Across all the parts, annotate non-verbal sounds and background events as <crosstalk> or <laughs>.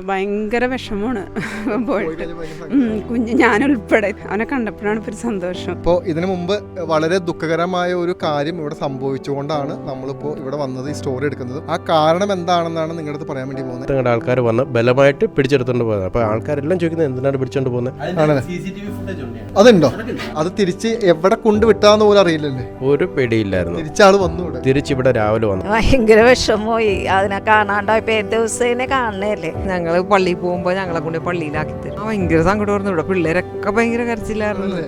ഭയങ്കര വിഷമമാണ്. പോയിട്ട് ഞാൻ കുഞ്ഞ് ഞാനുൾപ്പെടെ. അവനെ കണ്ടപ്പോഴാണ് ഇപ്പൊ ഒരു സന്തോഷം. ഇപ്പോ ഇതിനു മുമ്പ് വളരെ ദുഃഖകരമായ ഒരു കാര്യം ഇവിടെ സംഭവിച്ചുകൊണ്ടാണ് നമ്മളിപ്പോൾ ഇവിടെ വന്നത് ഈ സ്റ്റോറി എടുക്കുന്നത്. ആ കാരണം എന്താണെന്നാണ് നിങ്ങളുടെ അടുത്ത് പറയാൻ വേണ്ടി പോകുന്നത്? നിങ്ങളുടെ ആൾക്കാർ വന്ന് ബലമായിട്ട് പിടിച്ചെടുത്തോണ്ട് പോകുന്നത് അപ്പോൾ ആൾക്കാരെല്ലാം ചോദിക്കുന്നത് എന്തിനാണ് പിടിച്ചോണ്ട് പോകുന്നത് ആണല്ലേ? അതുണ്ടോ? അത് തിരിച്ച് എവിടെ കൊണ്ടുവിട്ടാന്ന് പോലും അറിയില്ലല്ലേ? ഒരു പിടിയില്ലായിരുന്നു. തിരിച്ചാൾ വന്നു ഇവിടെ. തിരിച്ചിവിടെ രാവിലെ വന്നു. ഭയങ്കര വിഷമമായി. അതിനെ കാണാണ്ടായപ്പോ ദിവസേനെ കാണണേല്ലേ? ഞങ്ങൾ പള്ളിയിൽ പോകുമ്പോൾ ഞങ്ങളെ കൊണ്ട് പള്ളിയിലാക്കി തരും. ഭയങ്കര സങ്കടമായിരുന്നു ഇവിടെ പിള്ളേരൊക്കെ ഭയങ്കര കരച്ചിലായിരുന്നു.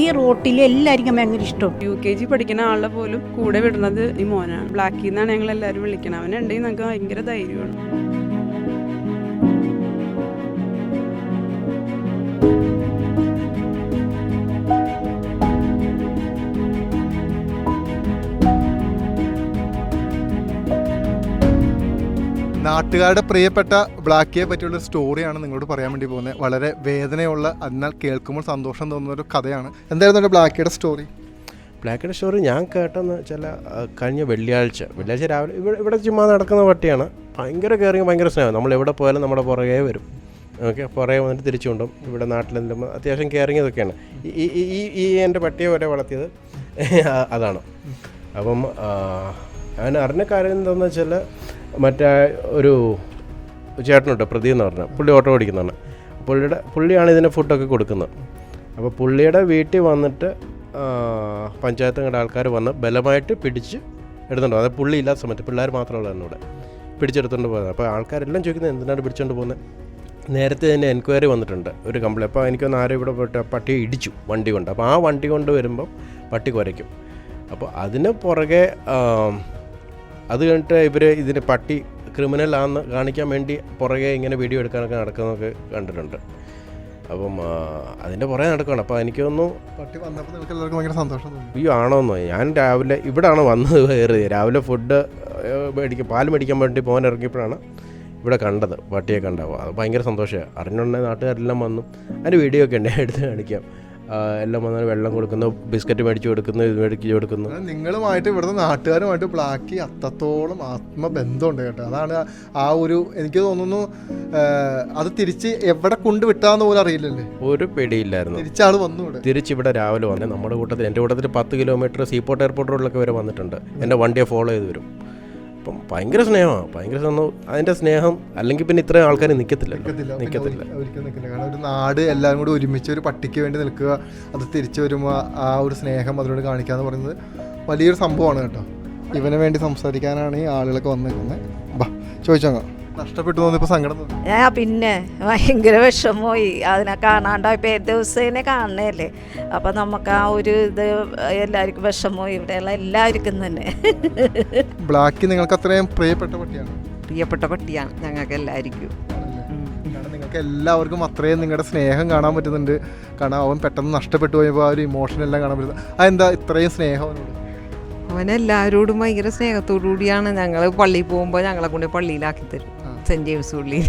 ഈ റോട്ടിൽ എല്ലാവർക്കും ഭയങ്കര ഇഷ്ടം. യു കെ ജി പഠിക്കുന്ന ആളെ പോലും കൂടെ വിടുന്നത് ഈ മോനാണ്. ബ്ലാക്കിൽ നിന്നാണ് ഞങ്ങൾ എല്ലാവരും വിളിക്കുന്നത് അവനുണ്ടെങ്കിൽ ഞങ്ങൾക്ക് ഭയങ്കര ധൈര്യമാണ്. നാട്ടുകാരുടെ പ്രിയപ്പെട്ട ബ്ലാക്കിയെ പറ്റിയുള്ള സ്റ്റോറിയാണ് നിങ്ങളോട് പറയാൻ വേണ്ടി പോകുന്നത്. വളരെ വേദനയുള്ള എന്നാൽ കേൾക്കുമ്പോൾ സന്തോഷം തോന്നുന്ന ഒരു കഥയാണ്. എന്തായിരുന്നു എന്റെ ബ്ലാക്കിയുടെ സ്റ്റോറി ബ്ലാക്കിയുടെ സ്റ്റോറി ഞാൻ കേട്ടെന്ന് ചില കഴിഞ്ഞ വെള്ളിയാഴ്ച വെള്ളിയാഴ്ച രാവിലെ ഇവിടെ ഇവിടെ ചുമ്മാ നടക്കുന്ന പട്ടിയാണ്. ഭയങ്കര കയറി ഭയങ്കര സ്നേഹം. നമ്മൾ എവിടെ പോയാലും നമ്മുടെ പുറകെ വരും. ഓക്കെ പുറകെ വന്നിട്ട് തിരിച്ചു കൊണ്ടും ഇവിടെ നാട്ടിലെന്തും അത്യാവശ്യം കയറിയതൊക്കെയാണ്. ഈ ഈ- എന്റെ പട്ടിയെ വരെ വളർത്തിയത് <laughs> അതാണ്. അപ്പം അവൻ അറിഞ്ഞ കാര്യം എന്താണെന്ന് വെച്ചാൽ മറ്റേ ഒരു ചേട്ടനുണ്ട് പ്രതി എന്ന് പറഞ്ഞാൽ പുള്ളി ഓട്ടോ ഓടിക്കുന്നതാണ്. പുള്ളിയുടെ പുള്ളിയാണ് ഇതിന് ഫുഡൊക്കെ കൊടുക്കുന്നത്. അപ്പോൾ പുള്ളിയുടെ വീട്ടിൽ വന്നിട്ട് പഞ്ചായത്തുകളുടെ ആൾക്കാർ വന്ന് ബലമായിട്ട് പിടിച്ച് എടുത്തുണ്ടോ അത് പുള്ളി ഇല്ലാത്ത സമയത്ത് പിള്ളേർ മാത്രമുള്ള എന്നോട് പിടിച്ചെടുത്തുകൊണ്ട് പോകുന്നത്. അപ്പോൾ ആൾക്കാരെല്ലാം ചോദിക്കുന്നത് എന്തിനാണ് പിടിച്ചുകൊണ്ട് പോകുന്നത് നേരത്തെ തന്നെ എൻക്വയറി വന്നിട്ടുണ്ട് ഒരു കംപ്ലൈന്റ് അപ്പോൾ എനിക്കൊന്ന് ആരും ഇവിടെ പോയിട്ട് പട്ടി ഇടിച്ചു വണ്ടി കൊണ്ട്. അപ്പോൾ ആ വണ്ടി കൊണ്ട് വരുമ്പം പട്ടി കുരയ്ക്കും. അപ്പോൾ അതിന് പുറകെ അത് കഴിഞ്ഞിട്ട് ഇവർ ഇതിന് പട്ടി ക്രിമിനൽ ആണെന്ന് കാണിക്കാൻ വേണ്ടി പുറകെ ഇങ്ങനെ വീഡിയോ എടുക്കാനൊക്കെ നടക്കുന്നതൊക്കെ കണ്ടിട്ടുണ്ട്. അപ്പം അതിന്റെ പുറകെ നടക്കുകയാണ് അപ്പോൾ എനിക്ക് തോന്നുന്നു അയ്യോ ആണോന്നോ? ഞാൻ രാവിലെ ഇവിടാണ് വന്നത് വേറെ. രാവിലെ ഫുഡ് മേടിക്കും പാൽ മേടിക്കാൻ വേണ്ടി പോകാൻ ഇറങ്ങിയപ്പോഴാണ് ഇവിടെ കണ്ടത് പട്ടിയെ കണ്ടാവുക അത് ഭയങ്കര സന്തോഷമാണ് അറിഞ്ഞുണ്ടെങ്കിൽ നാട്ടുകാരെല്ലാം വന്നു. അതിന്റെ വീഡിയോ ഒക്കെ ഉണ്ട്. എടുത്ത് കാണിക്കാം. എല്ലാം വന്നാൽ വെള്ളം കൊടുക്കുന്നു ബിസ്ക്കറ്റ് മേടിച്ചു കൊടുക്കുന്നു ഇത് മേടിച്ചു കൊടുക്കുന്നു. നിങ്ങളുമായിട്ട് ഇവിടുത്തെ നാട്ടുകാരുമായിട്ട് ബ്ലാക്കി അത്രത്തോളം ആത്മബന്ധമുണ്ട് കേട്ടോ. അതാണ് ആ- ഒരു എനിക്ക് തോന്നുന്നു അത് തിരിച്ച് എവിടെ കൊണ്ടുവിട്ടാന്ന് പോലും അറിയില്ലല്ലേ? ഒരു പേടിയില്ലായിരുന്നു. തിരിച്ചാൾ വന്നു ഇവിടെ. തിരിച്ചിവിടെ രാവിലെ വന്നേ. നമ്മുടെ കൂട്ടത്തിൽ എന്റെ കൂട്ടത്തിൽ പത്ത് കിലോമീറ്റർ സീപോർട്ട് എയർപോർട്ട് റോഡിലൊക്കെ വരെ വന്നിട്ടുണ്ട്. എന്റെ വണ്ടിയെ ഫോളോ ചെയ്ത് വരും. അപ്പം ഭയങ്കര സ്നേഹമാണ്. ഭയങ്കര സ്നേഹം അതിന്റെ സ്നേഹം അല്ലെങ്കിൽ പിന്നെ ഇത്രയും ആൾക്കാർ നിൽക്കത്തില്ല നിൽക്കത്തില്ല ഒരി- ഒരിക്കലും നിൽക്കില്ല കാരണം ഒരു നാട് എല്ലാവരും കൂടി ഒരുമിച്ച് ഒരു പട്ടിക്ക് വേണ്ടി നിൽക്കുക അത് തിരിച്ചു വരുമ്പോൾ ആ ഒരു സ്നേഹം അതിനോട് കാണിക്കുക എന്ന് പറയുന്നത് വലിയൊരു സംഭവമാണ് കേട്ടോ. ഇവന് വേണ്ടി സംസാരിക്കാനാണ് ഈ ആളുകളൊക്കെ വന്നിരിക്കുന്നത് ബാ ചോദിച്ചോ നഷ്ടപ്പെട്ടു തോന്നിയപ്പോൾ സങ്കടം തോന്നി ആ പിന്നെ ഭയങ്കര വിഷമമായി. അതിനെ കാണാണ്ടായപ്പോ ഏത് ദിവസേനെ കാണണല്ലേ? അപ്പൊ നമുക്ക് ആ ഒരു ഇത് എല്ലാവർക്കും വിഷമമായി. ഇവിടെയുള്ള എല്ലാവർക്കും തന്നെ. ബ്ലാക്ക് നിങ്ങൾക്ക് അത്രയും പ്രിയപ്പെട്ട പട്ടിയാണ്. പ്രിയപ്പെട്ട പട്ടിയാണ് ഞങ്ങൾക്ക് എല്ലാവർക്കും. കാരണം നിങ്ങൾക്ക് എല്ലാവർക്കും അത്രയും നിങ്ങളുടെ സ്നേഹം കാണാൻ പറ്റുന്നുണ്ട്. കാരണം അവൻ പെട്ടെന്ന് നഷ്ടപ്പെട്ടു പോയപ്പോൾ ആ ഒരു ഇമോഷൻ എല്ലാം കാണാൻ പറ്റുന്നത് അതെന്താ ഇത്രയും സ്നേഹം അവനോട്? അവനെല്ലാവരോടും ഭയങ്കര സ്നേഹത്തോടു കൂടിയാണ് ഞങ്ങൾ പള്ളിയിൽ പോകുമ്പോൾ ഞങ്ങളെ കൊണ്ട് പള്ളിയിലാക്കി തരും. സെന്റ് ജെയിംസ് പള്ളിയിൽ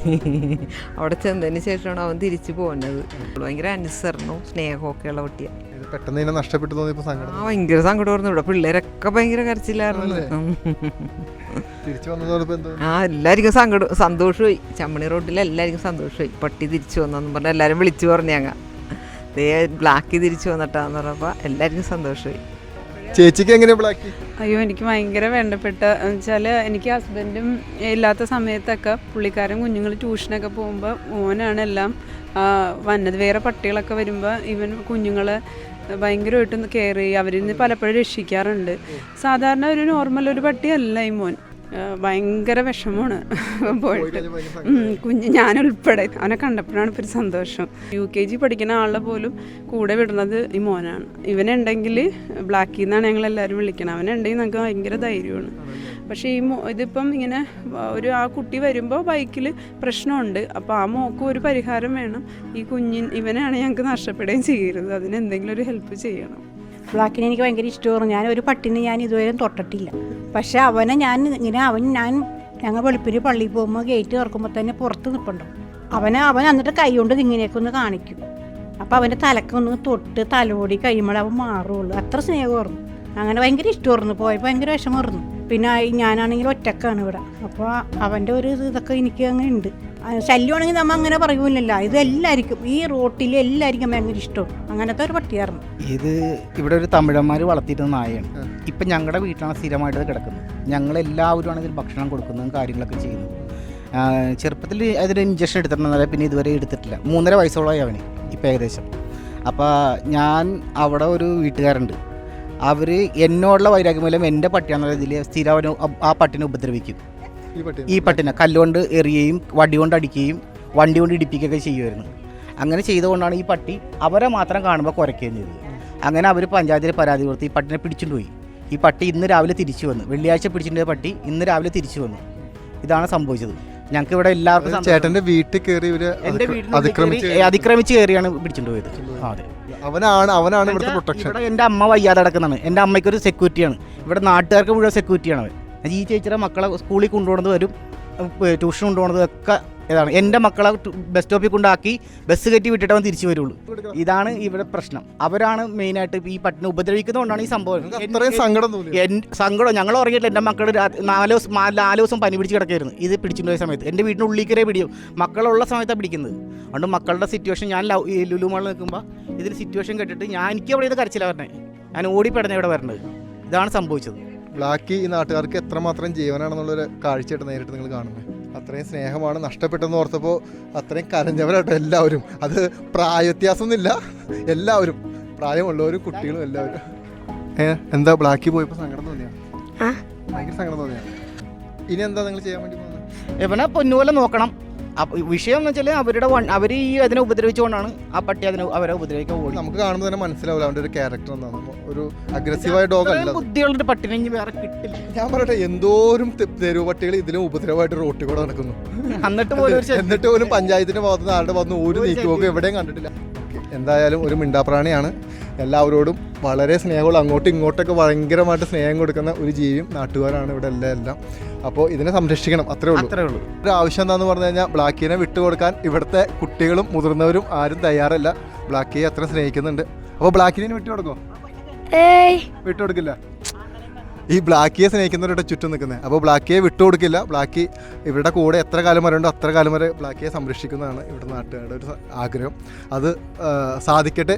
അവിടെ ചെന്നതിന് ശേഷമാണ് അവൻ തിരിച്ചു പോകുന്നത് ഭയങ്കര അനുസരണവും സ്നേഹമൊക്കെ ഉള്ള പട്ടിയാണ് ഇത് പെട്ടെന്ന് തന്നെ നഷ്ടപ്പെട്ടു തോന്നിയപ്പോൾ സങ്കടം. ആ ഭയങ്കര സങ്കടമായിരുന്നു ഇവിടെ. പിള്ളേരൊക്കെ ഭയങ്കര കരച്ചിലായിരുന്നു. തിരിച്ചു വന്നതോടൊപ്പം ആ എല്ലാവർക്കും സങ്കടം സന്തോഷമായി. ചമ്മണി റോഡിൽ എല്ലാവർക്കും സന്തോഷമായി. പട്ടി തിരിച്ചു വന്നെന്നും പറഞ്ഞാൽ എല്ലാവരും വിളിച്ചു പറഞ്ഞു ഞങ്ങൾ ദേ ബ്ലാക്ക് തിരിച്ചു വന്നിട്ടാന്ന് പറഞ്ഞപ്പോൾ എല്ലാവർക്കും സന്തോഷമായി. ചേച്ചിക്ക് എങ്ങനെ ബ്ലാക്ക് അയ്യോ എനിക്ക് ഭയങ്കര വേണ്ടപ്പെട്ട വെച്ചാൽ എനിക്ക് ഹസ്ബൻഡും ഇല്ലാത്ത സമയത്തൊക്കെ പുള്ളിക്കാരൻ കുഞ്ഞുങ്ങൾ ട്യൂഷനൊക്കെ പോകുമ്പോൾ മോനാണ് എല്ലാം വന്നത്. വേറെ പട്ടികളൊക്കെ വരുമ്പോൾ ഇവൻ കുഞ്ഞുങ്ങളെ ഭയങ്കരമായിട്ടൊന്ന് കെയർ ചെയ്യുക അവരിൽ നിന്ന് പലപ്പോഴും രക്ഷിക്കാറുണ്ട്. സാധാരണ ഒരു നോർമൽ ഒരു പട്ടിയല്ല ഈ മോൻ. ഭയങ്കര വിഷമമാണ്. പോയിട്ട് കുഞ്ഞ് ഞാനുൾപ്പെടെ അവനെ കണ്ടപ്പോഴാണ് ഇപ്പൊ ഒരു സന്തോഷം. യു കെ ജി പഠിക്കുന്ന ആളെ പോലും കൂടെ വിടുന്നത് ഈ മോനാണ്. ഇവനുണ്ടെങ്കിൽ ബ്ലാക്കിൽ നിന്നാണ് ഞങ്ങൾ എല്ലാവരും വിളിക്കണം അവനുണ്ടെങ്കിൽ നമുക്ക് ഭയങ്കര ധൈര്യമാണ്. പക്ഷേ ഈ മോ ഇതിപ്പം ഇങ്ങനെ ഒരു ആ കുട്ടി വരുമ്പോൾ ബൈക്കിൽ പ്രശ്നമുണ്ട്. അപ്പോൾ ആ മോക്ക് ഒരു പരിഹാരം വേണം. ഈ കുഞ്ഞിൻ ഇവനാണ് ഞങ്ങൾക്ക് നഷ്ടപ്പെടുകയും ചെയ്യരുത്. അതിന് എന്തെങ്കിലും ഒരു ഹെൽപ്പ് ചെയ്യണം. ബ്ലാക്കിനെ എനിക്ക് ഭയങ്കര ഇഷ്ടമായിരുന്നു. ഞാൻ ഒരു പട്ടിനെ ഞാൻ ഇതുവരെ തൊട്ടിട്ടില്ല. പക്ഷെ അവനെ ഞാൻ ഇങ്ങനെ അവൻ ഞാൻ ഞങ്ങൾ വെളുപ്പിന് പള്ളിയിൽ പോകുമ്പോൾ ഗേറ്റ് തുറക്കുമ്പോൾ തന്നെ പുറത്ത് നിൽപ്പുണ്ടോ അവനെ അവൻ എന്നിട്ട് കൈ കൊണ്ട് ഇങ്ങനെയൊക്കെ ഒന്ന് കാണിക്കും. അപ്പോൾ അവന്റെ തലക്കൊന്ന് തൊട്ട് തലോടി കഴിയുമ്പോൾ അവൻ മാറുള്ളൂ. അത്ര സ്നേഹമായിരുന്നു. അങ്ങനെ ഭയങ്കര ഇഷ്ടമായിരുന്നു. പോയപ്പോൾ ഭയങ്കര വിഷമമായിരുന്നു. പിന്നെ ഞാനാണെങ്കിൽ ഒറ്റക്കാണ് ഇവിടെ. അപ്പോൾ അവന്റെ ഒരു ഇത് ഇതൊക്കെ എനിക്ക് അങ്ങനെ ഉണ്ട്. ശല്യമാണെങ്കിൽ നമ്മൾ അങ്ങനെ പറയൂലല്ലോ. ഇത് എല്ലാവർക്കും ഈ റോട്ടിൽ എല്ലാവർക്കും ഭയങ്കര ഇഷ്ടം. അങ്ങനത്തെ ഒരു പട്ടിയായിരുന്നു. ഇത് ഇവിടെ ഒരു തമിഴന്മാർ വളർത്തിയിരുന്ന നായയാണ്. ഇപ്പം ഞങ്ങളുടെ വീട്ടിലാണ് സ്ഥിരമായിട്ട് കിടക്കുന്നത്. ഞങ്ങൾ എല്ലാവരുമാണ് ഇതിൽ ഭക്ഷണം കൊടുക്കുന്നതും കാര്യങ്ങളൊക്കെ ചെയ്യുന്നു ചെറുപ്പത്തിൽ അതിന് ഇഞ്ചക്ഷൻ എടുത്തിട്ടുണ്ടെന്നല്ല പിന്നെ ഇതുവരെ എടുത്തിട്ടില്ല. മൂന്നര വയസ്സോളമായി അവന് ഇപ്പം ഏകദേശം. അപ്പോൾ ഞാൻ അവിടെ ഒരു വീട്ടുകാരുണ്ട് അവർ എന്നോടുള്ള വൈരാഗ്യം മൂലം എന്റെ പട്ടിയാണെന്നുള്ള ഇതിൽ സ്ഥിരം അവന് ആ പട്ടിനെ ഉപദ്രവിക്കും. ഈ പട്ടി പട്ടിനെ കല്ലുകൊണ്ട് എറിയുകയും വടി കൊണ്ട് അടിക്കുകയും വണ്ടി കൊണ്ട് ഇടിപ്പിക്കുകയൊക്കെ ചെയ്യുമായിരുന്നു. അങ്ങനെ ചെയ്തുകൊണ്ടാണ് ഈ പട്ടി അവരെ മാത്രം കാണുമ്പോൾ കുരയ്ക്കുകയും ചെയ്തത്. അങ്ങനെ അവർ പഞ്ചായത്തിൽ പരാതി കൊടുത്ത് ഈ പട്ടിനെ പിടിച്ചുകൊണ്ട് പോയി. ഈ പട്ടി ഇന്ന് രാവിലെ തിരിച്ചു വന്നു. വെള്ളിയാഴ്ച പിടിച്ചിട്ടുണ്ട് പട്ടി? ഇന്ന് രാവിലെ തിരിച്ചു വന്നു. ഇതാണ് സംഭവിച്ചത്. ഞങ്ങൾക്ക് ഇവിടെ എല്ലാവർക്കും. ചേട്ടന്റെ വീട്ടിൽ കയറി ഇവർ അതിക്രമിച്ച് കയറിയാണ് പിടിച്ചിട്ട് പോയത്. അതെ. അവനാണ് അവനാണ് ഇവിടുത്തെ പ്രൊട്ടക്ഷൻ ഇവിടെ എന്റെ അമ്മ വയ്യാതെ കിടക്കുന്നതാണ്. എന്റെ അമ്മയ്ക്ക് ഒരു സെക്യൂരിറ്റിയാണ് ഇവിടെ നാട്ടുകാർക്ക് മുഴുവൻ സെക്യൂരിറ്റിയാണ് അവൻ. ഈ ചേച്ചിയുടെ മക്കളെ സ്കൂളിൽ കൊണ്ടുപോകുന്നത് വരും. ട്യൂഷൻ കൊണ്ടുപോകുന്നത് ഒക്കെ ഇതാണ്. എന്റെ മക്കളെ ബസ് സ്റ്റോപ്പിൽ കൊണ്ടാക്കി ബസ് കയറ്റി വിട്ടിട്ട് അവൻ തിരിച്ചു വരുള്ളൂ. ഇതാണ് ഇവിടെ പ്രശ്നം. അവരാണ് മെയിനായിട്ട് ഈ പട്ടിനെ ഉപദ്രവിക്കുന്നതുകൊണ്ടാണ് ഈ സംഭവം. സങ്കടം സങ്കടം. ഞങ്ങൾ ഉറങ്ങിയിട്ടില്ല. എന്റെ മക്കൾ നാല് ദിവസം നാല് ദിവസം പനി പിടിച്ച് കിടക്കായിരുന്നു ഇത് പിടിച്ചിട്ട് പോയ സമയത്ത്. എന്റെ വീടിന്റെ ഉള്ളിക്കരെ പിടിയും മക്കളുള്ള സമയത്താണ് പിടിക്കുന്നത്. അതുകൊണ്ട് മക്കളുടെ സിറ്റുവേഷൻ ഞാൻ ലവ് ഈ ലുലു മാളിൽ നിൽക്കുമ്പോൾ ഇതിൽ സിറ്റുവേഷൻ കേട്ടിട്ട് ഞാൻ എനിക്ക് അവിടെ ഇത് കരച്ചില്ല പറഞ്ഞത്. ഞാൻ ഓടിപ്പെടണ ഇവിടെ വരേണ്ടത്. ഇതാണ് സംഭവിച്ചത്. ബ്ലാക്കി ഈ നാട്ടുകാർക്ക് എത്രമാത്രം ജീവനാണെന്നുള്ളൊരു കാഴ്ചയായിട്ട് നേരിട്ട് നിങ്ങൾ കാണുന്നത്. അത്രയും സ്നേഹമാണ് നഷ്ടപ്പെട്ടെന്ന് ഓർത്തപ്പോൾ അത്രയും കരഞ്ഞവരാട്ടോ എല്ലാവരും. അത് പ്രായവ്യത്യാസമൊന്നുമില്ല. എല്ലാവരും. പ്രായമുള്ളവരും കുട്ടികളും എല്ലാവരും. ഏ എന്താ ബ്ലാക്കി പോയപ്പോൾ സങ്കടം തോന്നിയാ? ഭയങ്കര സങ്കടം തോന്നിയാ? ഇനി എന്താ നിങ്ങൾ ചെയ്യാൻ വേണ്ടി പോകുന്നത്? ഇവനെ പൊന്നുപോലെ നോക്കണം. വിഷയം എന്ന് വെച്ചാൽ അവരുടെ അവർ ഈ അതിനെ ഉപദ്രവിച്ചുകൊണ്ടാണ് ആ പട്ടി അതിനെ അവരെ ഉപദ്രവിക്കാൻ ഓടി. നമുക്ക് കാണുമ്പോൾ തന്നെ മനസ്സിലാവില്ല അവന്റെ ഒരു ക്യാരക്ടർ എന്താണ് ഒരു അഗ്രസീവായ ഡോഗ് അല്ല. ബുദ്ധികളുടെ പട്ടിനെ ഇനി വേറെ കിട്ടില്ല. ഞാൻ പറയട്ടെ എന്തോരും തെരുവ് പട്ടികൾ ഇതിലും ഉപദ്രവമായിട്ട് റോട്ടിൽ കൂടെ നടക്കുന്നു. എന്നിട്ട് പോലും എന്നിട്ട് പോലും പഞ്ചായത്തിന്റെ ഭാഗത്ത് നിന്ന് ആരുടെ ഭാഗത്ത് ഒരു ഒരു നീക്കുപോക്കും എവിടെയും കണ്ടിട്ടില്ല. എന്തായാലും ഒരു മിണ്ടാപ്രാണിയാണ്. എല്ലാവരോടും വളരെ സ്നേഹമുള്ള അങ്ങോട്ടും ഇങ്ങോട്ടൊക്കെ ഭയങ്കരമായിട്ട് സ്നേഹം കൊടുക്കുന്ന ഒരു ജീവിയും നാട്ടുകാരാണ് ഇവിടെ എല്ലാം എല്ലാം. അപ്പോൾ ഇതിനെ സംരക്ഷിക്കണം അത്രേ ഉള്ളൂ. അത്രേ ഉള്ളൂ. ഒരു ആവശ്യം എന്താന്ന് പറഞ്ഞു കഴിഞ്ഞാൽ ബ്ലാക്കിനെ വിട്ടുകൊടുക്കാൻ ഇവിടുത്തെ കുട്ടികളും മുതിർന്നവരും ആരും തയ്യാറല്ല. ബ്ലാക്കിയെ അത്ര സ്നേഹിക്കുന്നുണ്ട്. അപ്പോൾ ബ്ലാക്കിനെ വിട്ടുകൊടുക്കോ? ഏയ്. വിട്ടുകൊടുക്കില്ല. ഈ ബ്ലാക്കിയെ സ്നേഹിക്കുന്നവരുടെ ചുറ്റും നിൽക്കുന്നത് അപ്പോൾ ബ്ലാക്കിയെ വിട്ടുകൊടുക്കില്ല. ബ്ലാക്കി ഇവരുടെ കൂടെ എത്ര കാലം വരെ ഉണ്ടോ അത്ര കാലം വരെ ബ്ലാക്കിയെ സംരക്ഷിക്കുന്നതാണ് ഇവിടുത്തെ നാട്ടുകാരുടെ ഒരു ആഗ്രഹം. അത് സാധിക്കട്ടെ.